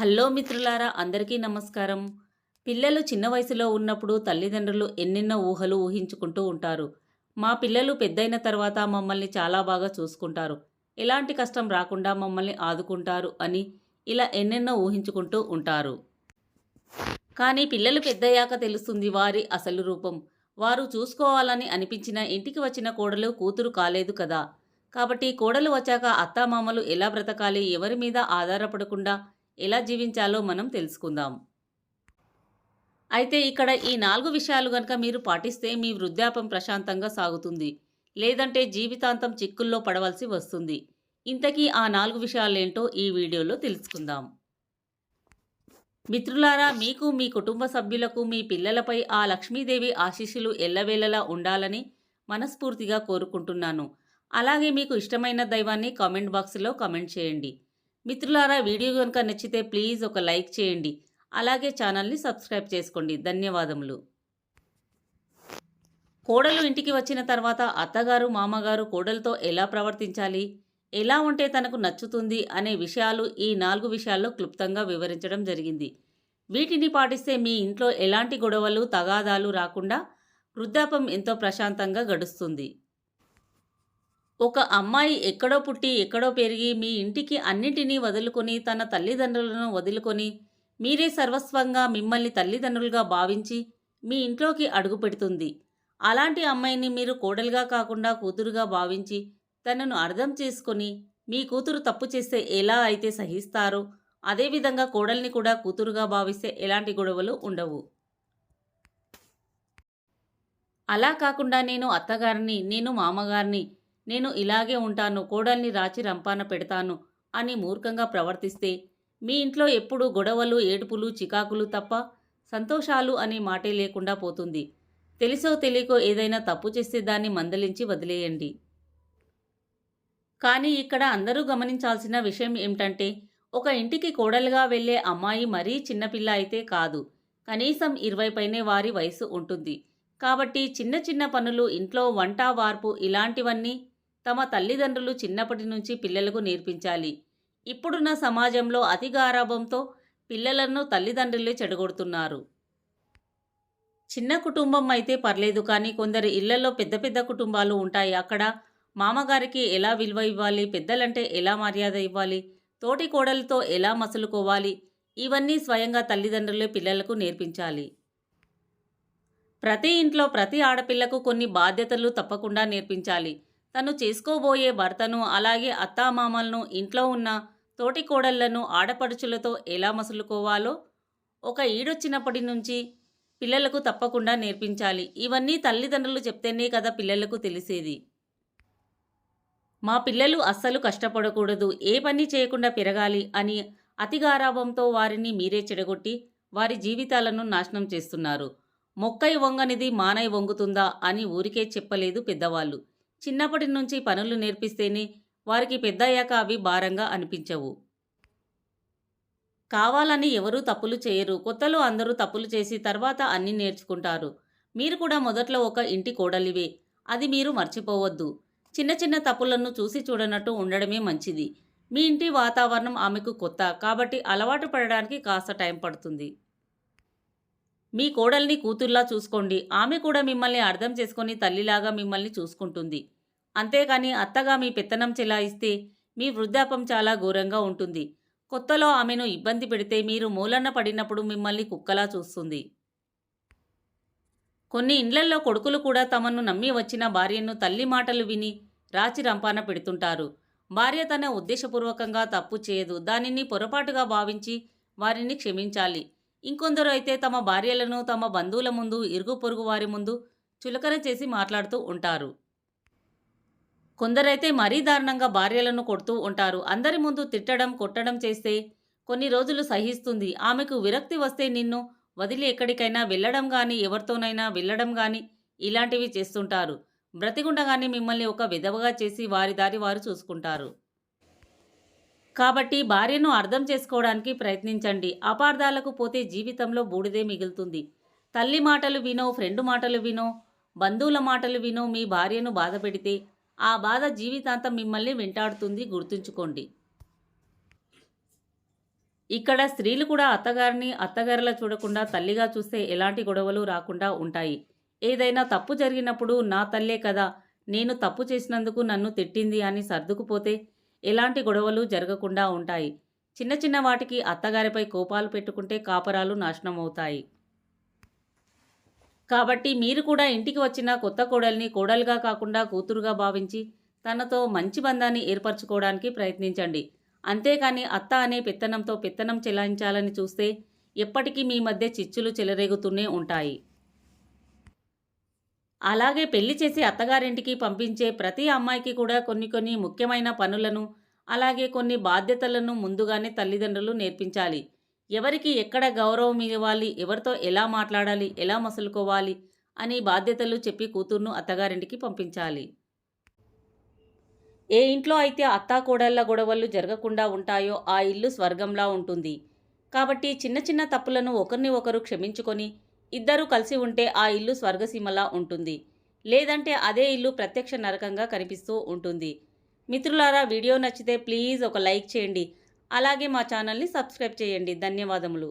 Hello మిత్రులారా అందరికీ నమస్కారం. పిల్లలు చిన్న వయసులో ఉన్నప్పుడు తల్లిదండ్రులు ఎన్నెన్నో ఊహలు ఊహించుకుంటూ ఉంటారు. మా పిల్లలు పెద్దయిన తర్వాత మమ్మల్ని చాలా బాగా చూసుకుంటారు. ఎలాంటి కష్టం రాకుండా మమ్మల్ని ఆదుకుంటారు అని ఇలా ఎన్నెన్నో ఊహించుకుంటూ ఉంటారు. కానీ పిల్లలు పెద్దయ్యాక తెలుస్తుంది వారి అసలు రూపం. వారు చూసుకోవాలని అనిపించిన ఇంటికి వచ్చిన కోడలు కూతురు కాలేదు కదా. కాబట్టి కోడలు వచ్చాక అత్తామామలు ఎలా బ్రతకాలి ఎవరి మీద ఆధారపడకుండా ఎలా జీవించాలో మనం తెలుసుకుందాం. అయితే ఇక్కడ ఈ నాలుగు విషయాలు గనక మీరు పాటిస్తే మీ వృద్ధాపం ప్రశాంతంగా సాగుతుంది. లేదంటే జీవితాంతం చిక్కుల్లో పడవలసి వస్తుంది. ఇంతకీ ఆ నాలుగు విషయాలేంటో ఈ వీడియోలో తెలుసుకుందాం. మిత్రులారా మీకు మీ కుటుంబ సభ్యులకు మీ పిల్లలపై ఆ లక్ష్మీదేవి ఆశీస్సులు ఎల్లవేళలా ఉండాలని మనస్ఫూర్తిగా కోరుకుంటున్నాను. అలాగే మీకు ఇష్టమైన దైవాన్ని కామెంట్ బాక్స్లో కామెంట్ చేయండి. మిత్రులారా వీడియో కనుక నచ్చితే ప్లీజ్ ఒక లైక్ చేయండి. అలాగే ఛానల్ని సబ్స్క్రైబ్ చేసుకోండి. ధన్యవాదములు. కోడలు ఇంటికి వచ్చిన తర్వాత అత్తగారు మామగారు కోడలతో ఎలా ప్రవర్తించాలి? ఎలా ఉంటే తనకు నచ్చుతుంది అనే విషయాలు ఈ నాలుగు విషయాల్లో క్లుప్తంగా వివరించడం జరిగింది. వీటిని పాటిస్తే మీ ఇంట్లో ఎలాంటి గొడవలు తగాదాలు రాకుండా వృద్ధాపం ఎంతో ప్రశాంతంగా గడుస్తుంది. ఒక అమ్మాయి ఎక్కడో పుట్టి ఎక్కడో పెరిగి మీ ఇంటికి అన్నింటినీ వదులుకొని తన తల్లిదండ్రులను వదులుకొని మీరే సర్వస్వంగా మిమ్మల్ని తల్లిదండ్రులుగా భావించి మీ ఇంట్లోకి అడుగు పెడుతుంది. అలాంటి అమ్మాయిని మీరు కోడలుగా కాకుండా కూతురుగా భావించి తనను అర్థం చేసుకొని మీ కూతురు తప్పు చేస్తే ఎలా అయితే సహిస్తారో అదేవిధంగా కోడల్ని కూడా కూతురుగా భావిస్తే ఎలాంటి గొడవలు ఉండవు. అలా కాకుండా నేను అత్తగారిని నేను మామగారిని నేను ఇలాగే ఉంటాను కోడల్ని రాచి రంపాన పెడతాను అని మూర్ఖంగా ప్రవర్తిస్తే మీ ఇంట్లో ఎప్పుడూ గొడవలు ఏడుపులు చికాకులు తప్ప సంతోషాలు అనే మాటే లేకుండా పోతుంది. తెలిసో తెలియకో ఏదైనా తప్పు చేస్తే దాన్ని మందలించి వదిలేయండి. కానీ ఇక్కడ అందరూ గమనించాల్సిన విషయం ఏమిటంటే ఒక ఇంటికి కోడలుగా వెళ్ళే అమ్మాయి మరీ చిన్నపిల్ల అయితే కాదు. కనీసం ఇరవై పైనే వారి వయసు ఉంటుంది. కాబట్టి చిన్న చిన్న పనులు ఇంట్లో వంట వార్పు ఇలాంటివన్నీ తమ తల్లిదండ్రులు చిన్నప్పటి నుంచి పిల్లలకు నేర్పించాలి. ఇప్పుడున్న సమాజంలో అతి గారాభంతో పిల్లలను తల్లిదండ్రులే చెడగొడుతున్నారు. చిన్న కుటుంబం అయితే పర్లేదు కానీ కొందరు ఇళ్ళలో పెద్ద పెద్ద కుటుంబాలు ఉంటాయి. అక్కడ మామగారికి ఎలా విలువ ఇవ్వాలి? పెద్దలంటే ఎలా మర్యాద ఇవ్వాలి? తోటి కోడలతో ఎలా మసులుకోవాలి? ఇవన్నీ స్వయంగా తల్లిదండ్రులే పిల్లలకు నేర్పించాలి. ప్రతి ఇంట్లో ప్రతి ఆడపిల్లకు కొన్ని బాధ్యతలు తప్పకుండా నేర్పించాలి. తను చేసుకోబోయే భర్తను అలాగే అత్తామామలను ఇంట్లో ఉన్న తోటి కోడళ్ళను ఆడపడుచులతో ఎలా మసులుకోవాలో ఒక ఈడొచ్చినప్పటి నుంచి పిల్లలకు తప్పకుండా నేర్పించాలి. ఇవన్నీ తల్లిదండ్రులు చెప్తేనే కదా పిల్లలకు తెలిసేది. మా పిల్లలు అస్సలు కష్టపడకూడదు. ఏ పని చేయకుండా పెరగాలి అని అతిగారాభంతో వారిని మీరే చెడగొట్టి వారి జీవితాలను నాశనం చేస్తున్నారు. మొక్కై వంగనిది మానై వంగుతుందా అని ఊరికే చెప్పలేదు పెద్దవాళ్ళు. చిన్నప్పటి నుంచి పనులు నేర్పిస్తేనే వారికి పెద్దయ్యాక అవి భారంగా అనిపించవు. కావాలని ఎవరూ తప్పులు చేయరు. కొత్తలో అందరూ తప్పులు చేసి తర్వాత అన్నీ నేర్చుకుంటారు. మీరు కూడా మొదట్లో ఒక ఇంటి కోడలివే. అది మీరు మర్చిపోవద్దు. చిన్న చిన్న తప్పులను చూసి చూడనట్టు ఉండడమే మంచిది. మీ ఇంటి వాతావరణం ఆమెకు కొత్త కాబట్టి అలవాటు పడడానికి కాస్త టైం పడుతుంది. మీ కోడల్ని కూతుర్లా చూసుకోండి. ఆమె కూడా మిమ్మల్ని అర్థం చేసుకొని తల్లిలాగా మిమ్మల్ని చూసుకుంటుంది. అంతేకాని అత్తగా మీ పెత్తనం చెలాయిస్తే మీ వృద్ధాపం చాలా ఘోరంగా ఉంటుంది. కొత్తలో ఆమెను ఇబ్బంది పెడితే మీరు మూలన్న పడినప్పుడు మిమ్మల్ని కుక్కలా చూస్తుంది. కొన్ని ఇండ్లల్లో కొడుకులు కూడా తమను నమ్మి వచ్చిన భార్యను తల్లి మాటలు విని రాచి రంపాన పెడుతుంటారు. భార్య తన ఉద్దేశపూర్వకంగా తప్పు చేయదు. దానిని పొరపాటుగా భావించి వారిని క్షమించాలి. ఇంకొందరు అయితే తమ భార్యలను తమ బంధువుల ముందు ఇరుగు పొరుగు వారి ముందు చులకన చేసి మాట్లాడుతూ ఉంటారు. కొందరైతే మరీ దారుణంగా భార్యలను కొడుతూ ఉంటారు. అందరి ముందు తిట్టడం కొట్టడం చేస్తే కొన్ని రోజులు సహిస్తుంది. ఆమెకు విరక్తి వస్తే నిన్ను వదిలి ఎక్కడికైనా వెళ్ళడం కానీ ఎవరితోనైనా వెళ్ళడం కానీ ఇలాంటివి చేస్తుంటారు. బ్రతిగుండగానే మిమ్మల్ని ఒక విధవగా చేసి వారి దారి వారు చూసుకుంటారు. కాబట్టి భార్యను అర్థం చేసుకోవడానికి ప్రయత్నించండి. అపార్థాలకు పోతే జీవితంలో బూడిదే మిగులుతుంది. తల్లి మాటలు వినో ఫ్రెండ్ మాటలు వినో బంధువుల మాటలు వినో మీ భార్యను బాధ పెడితే ఆ బాధ జీవితాంతం మిమ్మల్ని వెంటాడుతుంది గుర్తుంచుకోండి. ఇక్కడ స్త్రీలు కూడా అత్తగారిని అత్తగారిలా చూడకుండా తల్లిగా చూస్తే ఎలాంటి గొడవలు రాకుండా ఉంటాయి. ఏదైనా తప్పు జరిగినప్పుడు నా తల్లే కదా నేను తప్పు చేసినందుకు నన్ను తిట్టింది అని సర్దుకుపోతే ఎలాంటి గొడవలు జరగకుండా ఉంటాయి. చిన్న చిన్న వాటికి అత్తగారిపై కోపాలు పెట్టుకుంటే కాపరాలు నాశనం అవుతాయి కాబట్టి మీరు కూడా ఇంటికి వచ్చిన కొత్త కోడల్ని కోడలుగా కాకుండా కూతురుగా భావించి తనతో మంచి బంధాన్ని ఏర్పరచుకోవడానికి ప్రయత్నించండి. అంతేకాని అత్త అనే పెత్తనంతో పెత్తనం చెలాయించాలని చూస్తే ఎప్పటికీ మీ మధ్య చిచ్చులు చెలరేగుతూనే ఉంటాయి. అలాగే పెళ్ళి చేసి అత్తగారింటికి పంపించే ప్రతి అమ్మాయికి కూడా కొన్ని కొన్ని ముఖ్యమైన పనులను అలాగే కొన్ని బాధ్యతలను ముందుగానే తల్లిదండ్రులు నేర్పించాలి. ఎవరికి ఎక్కడ గౌరవం ఇవ్వాలి ఎవరితో ఎలా మాట్లాడాలి ఎలా మసులుకోవాలి అని బాధ్యతలు చెప్పి కూతుర్ను అత్తగారింటికి పంపించాలి. ఏ ఇంట్లో అయితే అత్తాకోడళ్ళ గొడవలు జరగకుండా ఉంటాయో ఆ ఇల్లు స్వర్గంలా ఉంటుంది. కాబట్టి చిన్న చిన్న తప్పులను ఒకరిని ఒకరు క్షమించుకొని ఇద్దరూ కలిసి ఉంటే ఆ ఇల్లు స్వర్గసీమలా ఉంటుంది. లేదంటే అదే ఇల్లు ప్రత్యక్ష నరకంగా కనిపిస్తూ ఉంటుంది. మిత్రులారా వీడియో నచ్చితే ప్లీజ్ ఒక లైక్ చేయండి. అలాగే మా ఛానల్ని సబ్స్క్రైబ్ చేయండి. ధన్యవాదములు.